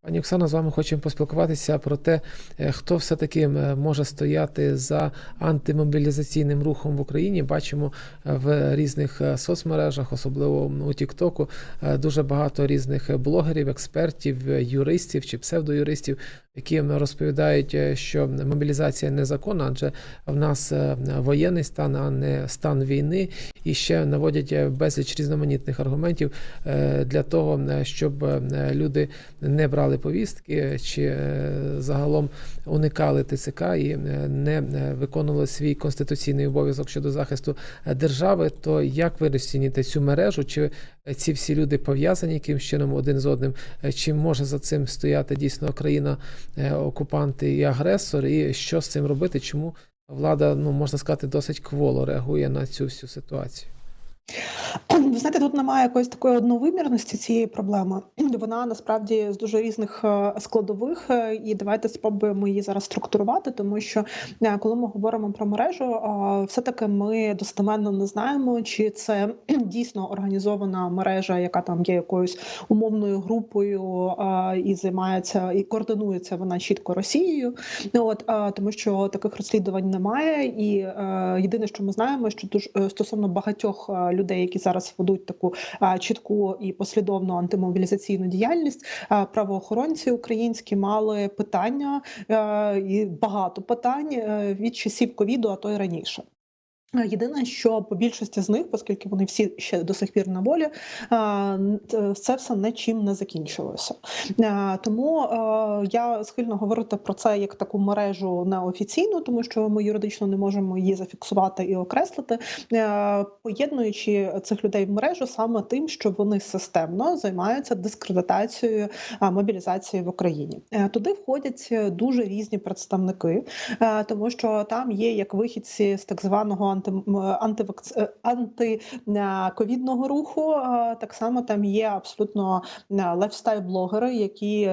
Пані Оксана, з вами хочемо поспілкуватися про те, е, хто все-таки може стояти за антимобілізаційним рухом в Україні. Бачимо е, в різних е, соцмережах, особливо у Тіктоку, дуже багато різних блогерів, експертів, юристів чи псевдоюристів, які розповідають, що мобілізація незаконна, адже в нас воєнний стан, а не стан війни, і ще наводять безліч різноманітних аргументів для того, щоб люди не брали повістки чи е, загалом уникали ТЦК і е, не е, виконували свій конституційний обов'язок щодо захисту держави. То як ви розцінюєте цю мережу? Чи ці всі люди пов'язані якимсь чином один з одним? Чи може за цим стояти дійсно країна е, окупант і агресор? І що з цим робити? Чому влада, ну можна сказати, досить кволо реагує на цю всю ситуацію? Ви знаєте, тут немає якоїсь такої одновимірності цієї проблеми. Вона насправді з дуже різних е, складових, е, і давайте спробуємо її зараз структурувати, тому що е, коли ми говоримо про мережу, все-таки ми достеменно не знаємо, чи це дійсно організована мережа, яка там є якоюсь умовною групою і займається і координується вона чітко Росією. Ну, От тому, що таких розслідувань немає, і єдине, що ми знаємо, що стосовно багатьох людей, які зараз ведуть таку чітку і послідовну антимобілізаційну діяльність, правоохоронці українські мали питання і багато питань е, від часів ковіду, а то й раніше. Е, Єдине, що по більшості з них, оскільки вони всі ще до сих пір на волі, е, т- це все нічим не закінчилося. Е, Тому е, я схильна говорити про це як таку мережу неофіційну, тому що ми юридично не можемо її зафіксувати і окреслити, е, поєднуючи цих людей в мережу саме тим, що вони системно займаються дискредитацією е, мобілізації в Україні. Е, Туди входять е, дуже різні представники, е, тому що там є як вихідці з так званого анти, антивакц... е, антиковідного руху. е, Так само там є абсолютно е, лайфстайл-блогери, які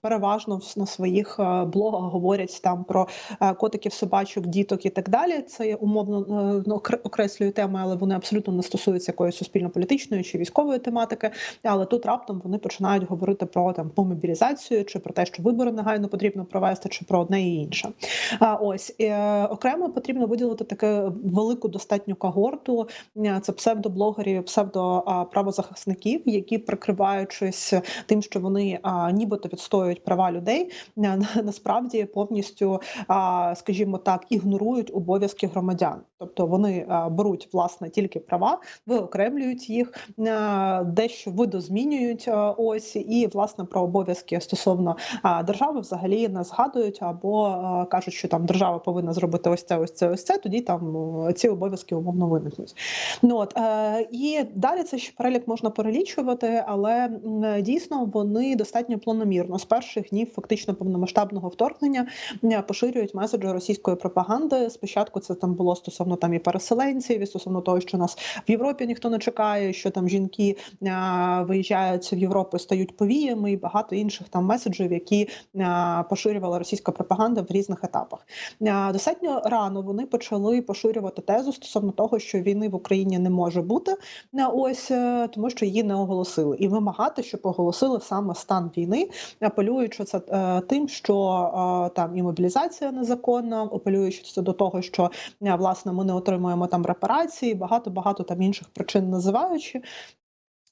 переважно на своїх блогах говорять там про котиків, собачок, діток і так далі. Це я умовно ну, окреслюю теми, але вони абсолютно не стосуються якоїсь суспільно-політичної чи військової тематики. Але тут раптом вони починають говорити про там по мобілізацію, чи про те, що вибори негайно потрібно провести, чи про одне і інше. А ось окремо потрібно виділити таке велику достатню когорту. е, Це псевдоблогерів, псевдоправозахисників, які прикриваючись тим, що вони нібито відстоюють права людей, е, насправді повністю, скажімо так, ігнорують обов'язки громадян. Тобто вони беруть власне тільки права, виокремлюють їх, е, дещо видозмінюють е, ось і власне про обов'язки стосовно держави взагалі не згадують або е, кажуть, що там держава повинна зробити ось це, ось це, ось це. Тоді там е, ці обов'язки умовно виникнуть. Ну от е, і далі це ще перелік можна перелічувати, але дійсно вони достатньо планомірно з перших днів фактично повномасштабного вторгнення поширюють меседжі російської пропаганди. Спочатку це там було стосовно там і переселенців, і стосовно того, що нас в Європі ніхто не чекає, що там жінки а, виїжджають в Європу, стають повіями, і багато інших там меседжів, які а, поширювала російська пропаганда в різних етапах. А, Достатньо рано вони почали поширювати тезу стосовно того, що війни в Україні не може бути. а, Ось е, тому, що її не оголосили, і вимагати, щоб оголосили саме стан війни, апелюючи це е, тим, що е, там і мобілізація незаконна, апелюючи це до того, що е, власне ми не отримуємо там репарації, багато багато там інших причин називаючи.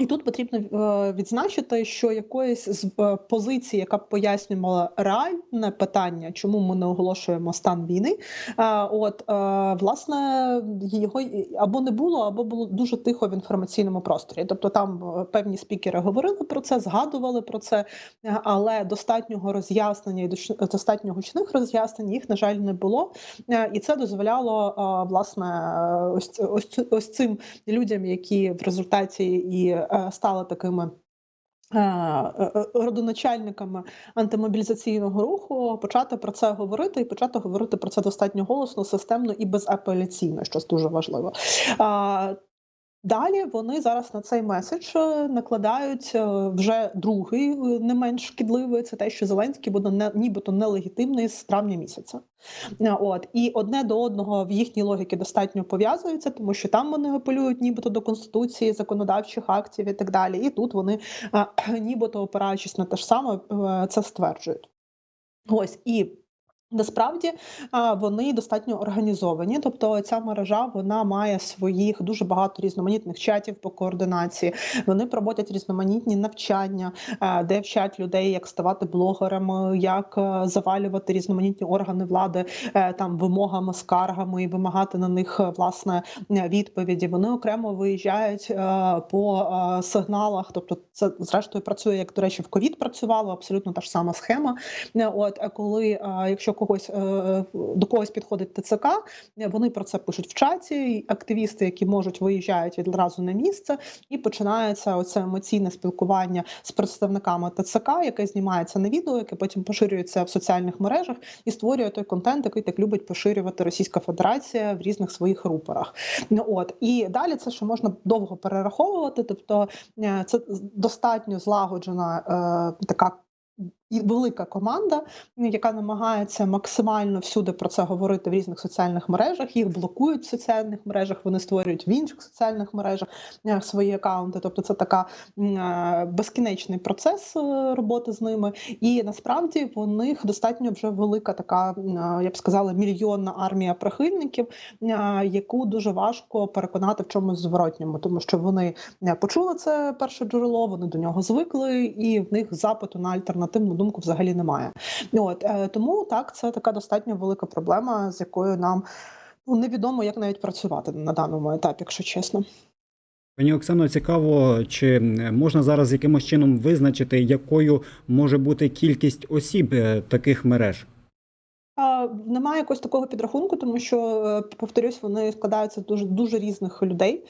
І тут потрібно е, відзначити, що якоїсь з е, позиції, яка б пояснювала реальне питання, чому ми не оголошуємо стан війни, е, от власне його або не було, або було дуже тихо в інформаційному просторі. Тобто там певні спікери говорили про це, згадували про це, але достатнього роз'яснення і достатньо гучних роз'яснень їх на жаль не було. І це дозволяло власне ось ось ось цим людям, які в результаті і стали такими. е, е, е, Родоначальниками антимобілізаційного руху почати про це говорити і почати говорити про це достатньо голосно, системно і безапеляційно, що дуже важливо. Далі вони зараз на цей меседж е, накладають е, вже другий, е, не менш шкідливий. Це те, що Зеленський буде не нібито нелегітимний з травня місяця. От і одне до одного в їхній логіки достатньо пов'язуються, тому що там вони апелюють нібито до конституції, законодавчих актів і так далі. І тут вони, нібито опираючись на те ж саме, це стверджують. Ось і Насправді вони достатньо організовані, тобто ця мережа вона має своїх дуже багато різноманітних чатів по координації. Вони проводять різноманітні навчання, де вчать людей, як ставати блогерами, як е, завалювати різноманітні органи влади е, там вимогами, скаргами і вимагати на них е, власне е, відповіді. Вони окремо виїжджають е, по е, сигналах. Тобто, це зрештою працює як до речі, в ковід працювало абсолютно та ж сама схема. Е, От коли якщо когось е, до когось підходить ТЦК, вони про це пишуть в чаті. Активісти, які можуть, виїжджають відразу на місце, і починається оце емоційне спілкування з представниками ТЦК, яке знімається на відео, яке потім поширюється в соціальних мережах і створює той контент, який так любить поширювати Російська Федерація в різних своїх рупорах. Ну от і далі це ще можна довго перераховувати. Тобто е, це достатньо злагоджена е, така і велика команда, яка намагається максимально всюди про це говорити в різних соціальних мережах. Їх блокують в соціальних мережах, вони створюють в інших соціальних мережах е, свої акаунти. Тобто, це така е, безкінечний процес е, роботи з ними. І насправді в них достатньо вже велика така, я б сказала, мільйонна армія прихильників, яку дуже важко переконати в чомусь зворотньому, тому що вони почули це перше джерело, вони до нього звикли, і в них запиту на альтернативну думку взагалі немає. От е, тому так, це така достатньо велика проблема, з якою нам ну, невідомо, як навіть працювати на даному етапі, якщо чесно. Пані Оксано, цікаво, чи можна зараз якимось чином визначити, якою може бути кількість осіб е, таких мереж? Немає якогось такого підрахунку, тому що е, повторюсь, вони складаються з дуже дуже різних людей.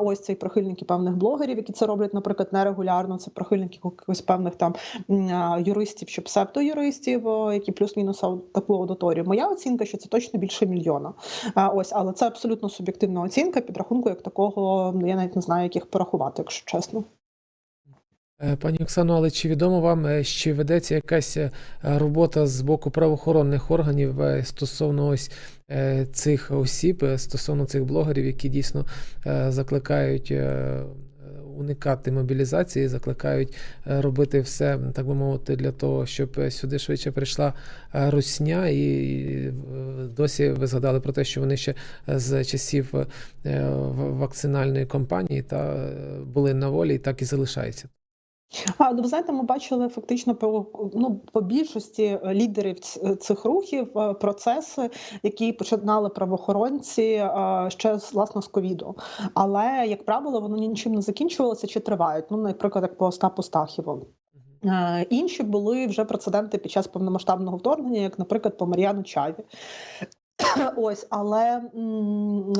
Ось це і прихильники певних блогерів, які це роблять, наприклад, нерегулярно. Це прихильники якихось певних там юристів чи псевдоюристів, які плюс-мінус таку аудиторію. Моя оцінка, що це точно більше мільйона. Ось, але це абсолютно суб'єктивна оцінка. Підрахунку як такого ну, я навіть не знаю, як їх порахувати, якщо чесно. Е, Пані Оксано, але чи відомо вам, е, чи ведеться якась е, робота з боку правоохоронних органів стосовно ось цих осіб, стосовно цих блогерів, які дійсно закликають уникати мобілізації, закликають робити все, так би мовити, для того, щоб сюди швидше прийшла русня, і досі ви згадали про те, що вони ще з часів вакцинальної кампанії та були на волі і так і залишаються. А ну, ви знаєте, ми бачили фактично по ну по більшості лідерів цих рухів е, процеси, які починали правоохоронці е, ще з власне з ковіду. Але як правило, вони нічим не закінчувалися чи тривають. Ну, наприклад, як по Остапу Стахіву. Е, Інші були вже прецеденти під час повномасштабного вторгнення, як, наприклад, по Мар'яну Чаві. Ось, але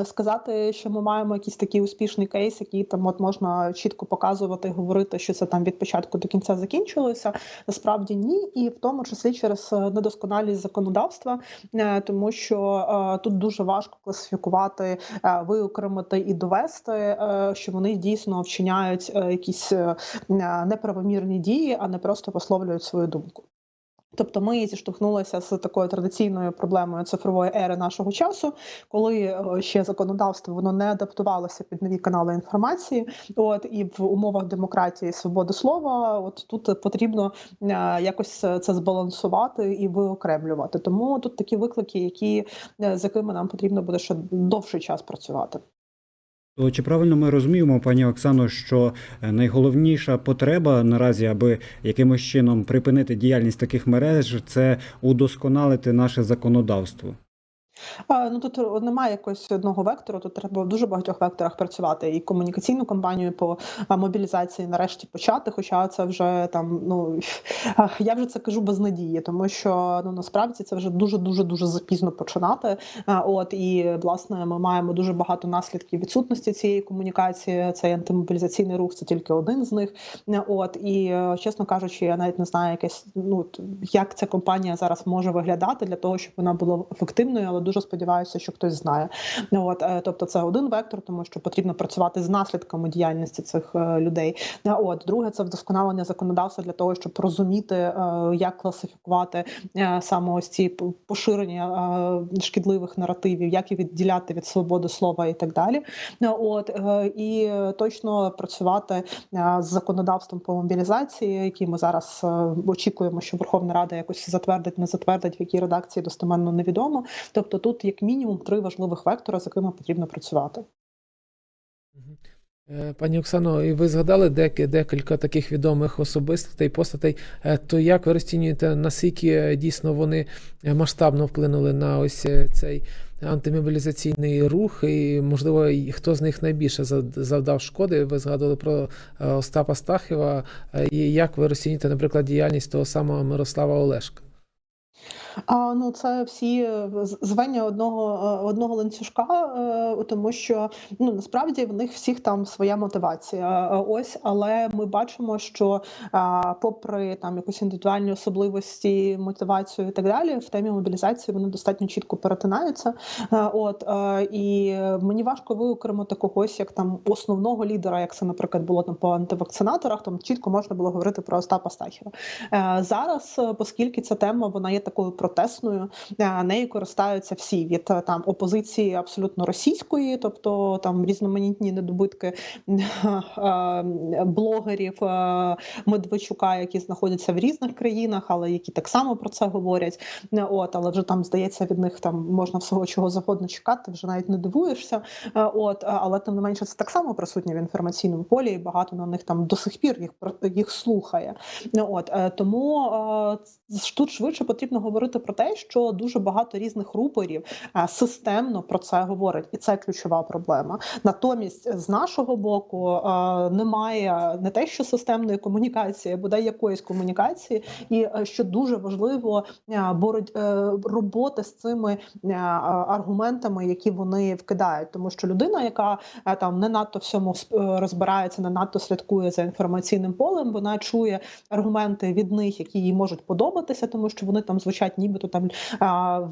сказати, що ми маємо якийсь такий успішний кейс, який там от можна чітко показувати, говорити, що це там від початку до кінця закінчилося. Насправді ні, і в тому числі через е, недосконалість законодавства, е, тому що е, тут дуже важко класифікувати, е, виокремити і довести, е, що вони дійсно вчиняють е, якісь неправомірні дії, а не просто висловлюють свою думку. Тобто ми зіштовхнулися з такою традиційною проблемою цифрової ери нашого часу, коли е, ще законодавство воно не адаптувалося під нові канали інформації. От і в умовах демократії свободи слова, от тут потрібно е, якось це збалансувати і виокремлювати. Тому тут такі виклики, які е, з якими нам потрібно буде ще довший час працювати. То чи правильно ми розуміємо, пані Оксано, що е, найголовніша потреба наразі, аби якимось чином припинити діяльність таких мереж, це удосконалити наше законодавство? Ну тут немає якогось одного вектору. Тут треба в дуже багатьох векторах працювати і комунікаційну кампанію по мобілізації нарешті почати. Хоча це вже там ну я вже це кажу без надії, тому що ну насправді це вже дуже дуже дуже запізно починати. От і власне ми маємо дуже багато наслідків відсутності цієї комунікації. Цей антимобілізаційний рух це тільки один з них. Е, От і е, чесно кажучи, я навіть не знаю, якесь ну як ця компанія зараз може виглядати для того, щоб вона була ефективною, але дуже сподіваюся, що хтось знає. Ну, От, е, тобто, це один вектор, тому що потрібно працювати з наслідками діяльності цих е, людей. Е, От друге, це вдосконалення законодавства для того, щоб розуміти, як класифікувати саме ось ці поширення шкідливих наративів, як їх відділяти від свободи слова і так далі. От і точно працювати з законодавством по мобілізації, який ми зараз очікуємо, що Верховна Рада якось затвердить, не затвердить, в якій редакції достеменно невідомо. Тобто, тут як мінімум три важливих вектора, з якими потрібно працювати. Е, Пані Оксано, і ви згадали декілька таких відомих особистостей, постатей. Е, То як ви розцінюєте, наскільки е, дійсно вони масштабно вплинули на ось цей антимобілізаційний рух, і можливо, хто з них найбільше завдав шкоди? Ви згадували про Остапа Стахіва. Е, І як ви розцінюєте, наприклад, діяльність того самого Мирослава Олешка? А ну це всі е, з- звення одного е, одного ланцюжка, е, тому що ну насправді в них всіх там своя мотивація. Ось, але ми бачимо, що попри там якусь індивідуальні особливості, мотивацію і так далі, в темі мобілізації вони достатньо чітко перетинаються. От і мені важко виокремити когось як там основного лідера, як це, наприклад, було там по антивакцинаторах. Там чітко можна було говорити про Остапа Стахіва. Зараз, оскільки ця тема вона є такою протестною, е, нею користаються всі від е, там опозиції абсолютно російської, тобто там різноманітні недобитки е, блогерів Медведчука, які знаходяться в різних країнах, але які так само про це говорять. От, але вже там здається, від них там можна всього чого завгодно чекати, вже навіть не дивуєшся. От, але тим не менше, це так само присутнє в інформаційному полі, і багато на них там до сих пір їх їх слухає. От тому тут швидше потрібно говорити про те, що дуже багато різних рупорів е, системно про це говорить, і це ключова проблема. Натомість з нашого боку е, немає не те, що системної комунікації, бодай якоїсь комунікації, і е, що дуже важливо бороть- робота з цими аргументами, які вони вкидають, тому що людина, яка там не надто всьому розбирається, не надто слідкує за інформаційним полем, вона чує аргументи від них, які їй можуть подобатися, тому що вони там звучать, нібито там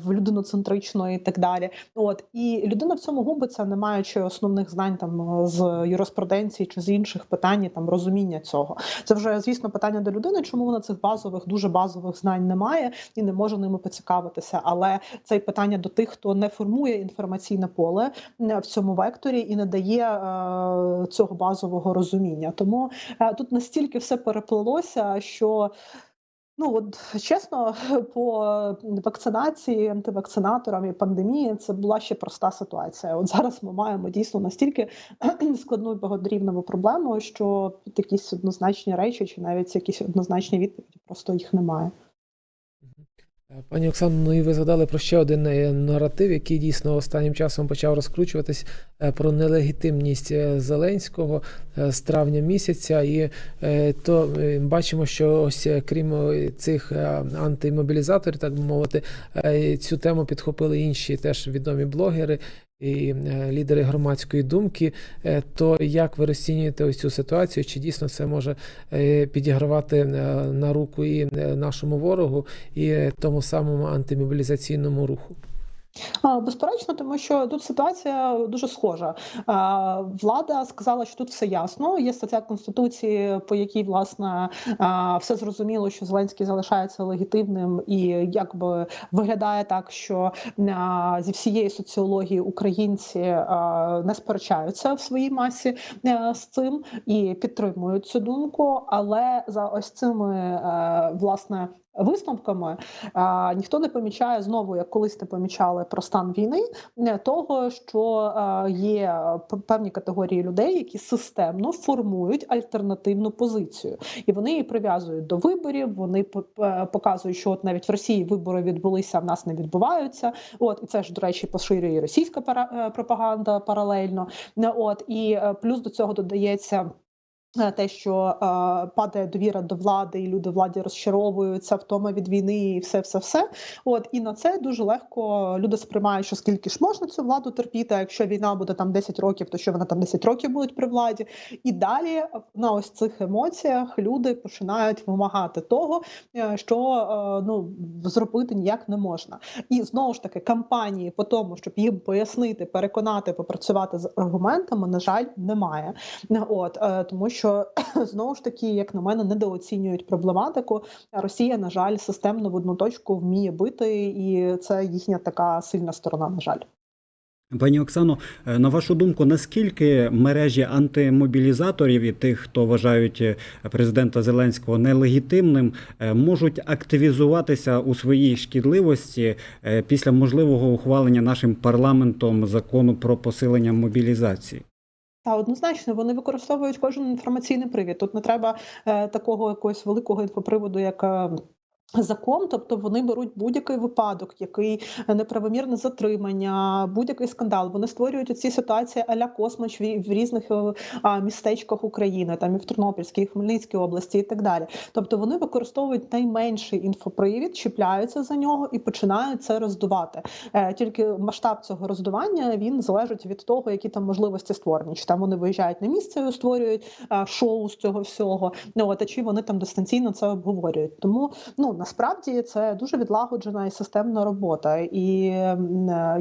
в людиноцентрично і так далі. От і людина в цьому губиться, не маючи основних знань там з юриспруденції чи з інших питань, там розуміння цього. Це вже звісно питання до людини, чому вона цих базових, дуже базових знань не має і не може ними поцікавитися. Але це й питання до тих, хто не формує інформаційне поле в цьому векторі і не дає е, цього базового розуміння. Тому е, тут настільки все переплелося, що. Ну от чесно, по вакцинації, антивакцинаторам і пандемії це була ще проста ситуація. От зараз ми маємо дійсно настільки складну і багаторівневу проблему, що якісь однозначні речі, чи навіть якісь однозначні відповіді, просто їх немає. Е, Пані Оксано, ну і ви згадали про ще один е, наратив, який дійсно останнім часом почав розкручуватись е, про нелегітимність Зеленського з травня місяця. І то бачимо, що ось крім цих антимобілізаторів, так би мовити, цю тему підхопили інші теж відомі блогери. І е, лідери громадської думки, Е, то як ви розцінюєте ось цю ситуацію? Чи дійсно це може е, підігравати на руку і нашому ворогу, і тому самому антимобілізаційному руху? Безперечно, тому що тут ситуація дуже схожа. Влада сказала, що тут все ясно. Є стаття конституції, по якій власне все зрозуміло, що Зеленський залишається легітимним, і якби виглядає так, що зі всієї соціології українці не сперечаються в своїй масі з цим і підтримують цю думку. Але за ось цими власне. Висновками ніхто не помічає знову, як колись не помічали про стан війни, е, того, що є п- певні категорії людей, які системно формують альтернативну позицію, і вони її прив'язують до виборів. Вони показують, що от навіть в Росії вибори відбулися, а в нас не відбуваються. От і це ж до речі поширює і російська е, пропаганда паралельно. Е, От і е, плюс до цього додається. Е, те, що е, падає довіра до влади, і люди владі розчаровуються, втома від війни, і все, все, все. От і на це дуже легко люди сприймають, що скільки ж можна цю владу терпіти. А якщо війна буде там 10 років, то що вона там 10 років будуть при владі. І далі на ось цих емоціях люди починають вимагати того, е, що ну зробити ніяк не можна. І знову ж таки кампанії по тому, щоб їм пояснити, переконати, попрацювати з аргументами, на жаль, немає. От тому що знову ж таки, як на мене, недооцінюють проблематику. Росія, на жаль, системно в одну точку вміє бити, і це їхня така сильна сторона. На жаль. Пані Оксано, е, на вашу думку, наскільки мережі антимобілізаторів і тих, хто вважають е, президента Зеленського нелегітимним, е, можуть активізуватися у своїй шкідливості після можливого ухвалення нашим парламентом закону про посилення мобілізації? Та однозначно вони використовують кожен інформаційний привід. Тут не треба е, такого якогось великого інфоприводу, як. Закон, тобто вони беруть будь-який випадок, який е, неправомірне затримання, будь-який скандал. Вони створюють ці ситуації аля космоч в, різних е, містечках України, там і в Тернопільській, і в Хмельницькій області, і так далі. Тобто вони використовують найменший інфопривід, чіпляються за нього і починають це роздувати. Е, тільки масштаб цього роздування він залежить від того, які там можливості створені. Чи там вони виїжджають на місце створюють шоу з цього всього. Ну от а чи вони там дистанційно це обговорюють. Тому ну насправді це дуже відлагоджена і системна робота. І е,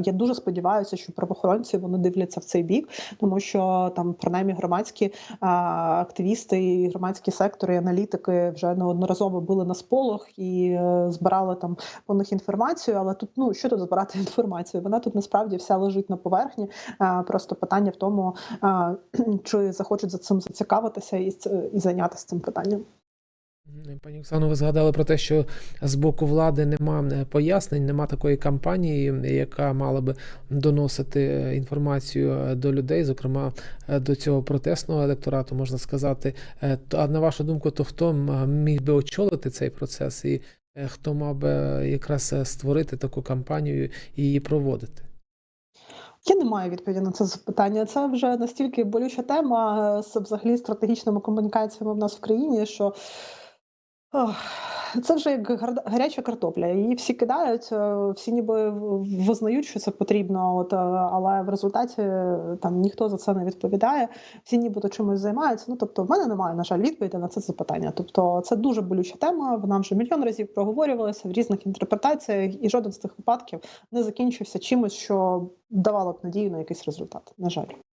я дуже сподіваюся, що правоохоронці вони дивляться в цей бік, тому що там принаймні громадські активісти і громадські сектори, і аналітики вже неодноразово були на сполох і е, збирали там по них інформацію. Але тут ну що тут збирати інформацію? Вона тут насправді вся лежить на поверхні. Просто питання в тому, чи захочуть за цим зацікавитися і, і зайнятися цим питанням. Пані Оксано, ви згадали про те, що з боку влади нема е, пояснень, нема такої кампанії, яка мала би доносити е, інформацію е, до людей, зокрема до цього протестного електорату, можна сказати. А на вашу думку, то хто міг би очолити цей процес, і хто мав би якраз створити таку кампанію і її проводити? Я не маю відповіді на це запитання. Це вже настільки болюча тема з взагалі стратегічними комунікаціями в нас в країні, що це вже як гар- гаряча картопля. Її всі кидають, е, всі ніби визнають, що це потрібно, от, е, але в результаті е, там ніхто за це не відповідає, всі нібито чимось займаються. Ну тобто, в мене немає, на жаль, відповіді на це запитання. Тобто, це дуже болюча тема. Вона вже мільйон разів проговорювалася в різних інтерпретаціях, і жоден з тих випадків не закінчився чимось, що давало б надію на якийсь результат. На жаль.